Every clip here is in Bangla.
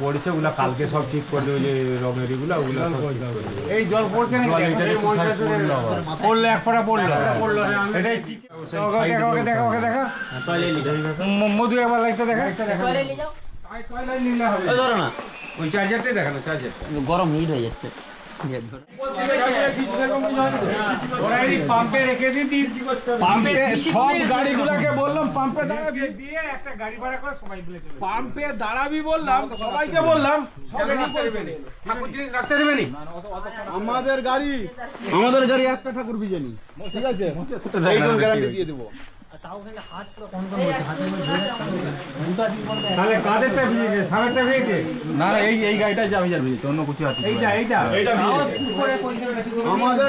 পড়েছে ওগুলা কালকে সব ঠিক করে দেবে যে রঙের এগুলো ওগুলো এই জল পড়ছে না জল এটা একটু পড়ল এক ফোঁটা পড়ল। পড়ল এটাই ওকে দেখা ওকে দেখা। ম- মধু একবার লাইটটা দেখা। ধরো না। ওই চার্জারটাই দেখানো চার্জার গরম হিট হয়ে যাচ্ছে। পাম্পে রেখে দিন পাম্পে সব গাড়িগুলোকে বললাম পাম্পে দাঁড়াবি? দিয়ে একটা গাড়ি ভাড়া করে সবাই মিলে পাম্পে দাঁড়াবি বললাম সবাইকে বললাম সবাই ঠাকুর জিনিস রাখতে দেবে নি? আমাদের গাড়ি আমাদের গাড়ি একটা ঠাকুর বিজেনি। ঠিক আছে? গ্যারান্টি দিয়ে দেবো। তাহলে কাদেরটা ভিজেছে সামনেরটা ভিজেছে না না এই এই গাড়িটা যাবে যাবে অন্য কিছু আছে এইটা এইটা। আমাদের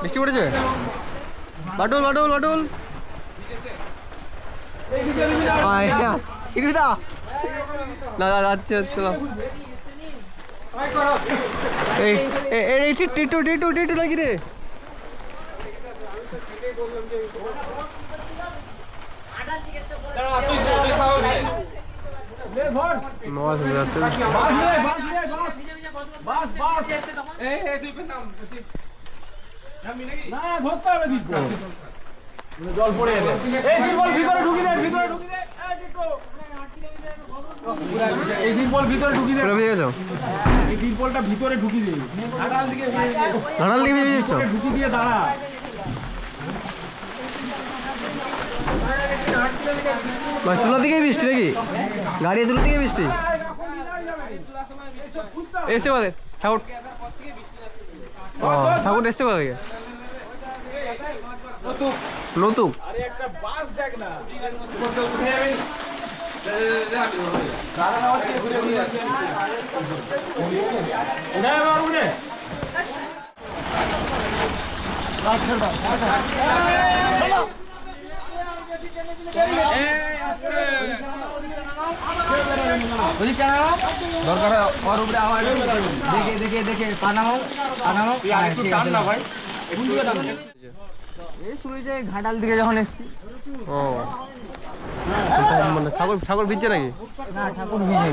বৃষ্টি পড়েছে? বাটুল বাটুল বাটুল। এই এই- এই টিটু টিটু টিটু রে না ধরতে হবে দীপ জল পড়ে এলো এই দীপল ভিতরে ঢুকি দে ভিতরে ঢুকি দে। এই দীপল ভিতরে ঢুকি দে। পুরো ভিজে গেছো? এই দীপলটা ভিতরে ঢুকি দে। আড়াল দিকে ঘাড়াল দিকে ঢুকি দিয়ে দাঁড়া। মানে তুলার দিকেই বৃষ্টি নাকি? গাড়ি তুলার দিকে বৃষ্টি? এসছে কোথা থেকে? ঠাকুর। ও ঠাকুর এসছে কোথা থেকে নতুক আরে একটা বাস দেখ না উঠে এবার উঠে দরকার হয় ওর উপরে আবার দেখে দেখে দেখে পানামো পানামো টান না ভাই এই শুনে যে ঘাটাল দিকে যখন এসছি ও মানে ঠাকুর ঠাকুর ভিজছে নাকি না ঠাকুর ভিজে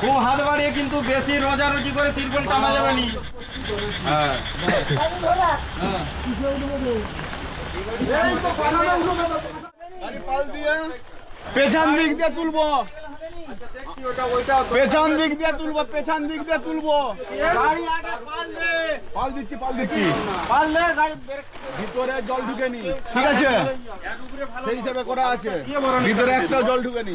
খুব হাত বাড়িয়ে কিন্তু বেশি রোজারুজি করে তিরপল টানা যাবে নি হ্যাঁ। পেছন দিক দিয়ে তুলবো। পেছন দিক দিয়ে তুলবো পেছন দিক দিয়ে তুলবো। গাড়ি আগে পাল দে। পাল দিচ্ছি পাল দিচ্ছি। পাল দে গাড়ি ভিতরে জল ঢুকেনি ঠিক আছে? সেই হিসেবে করা আছে। ভিতরে একটা জল ঢুকেনি।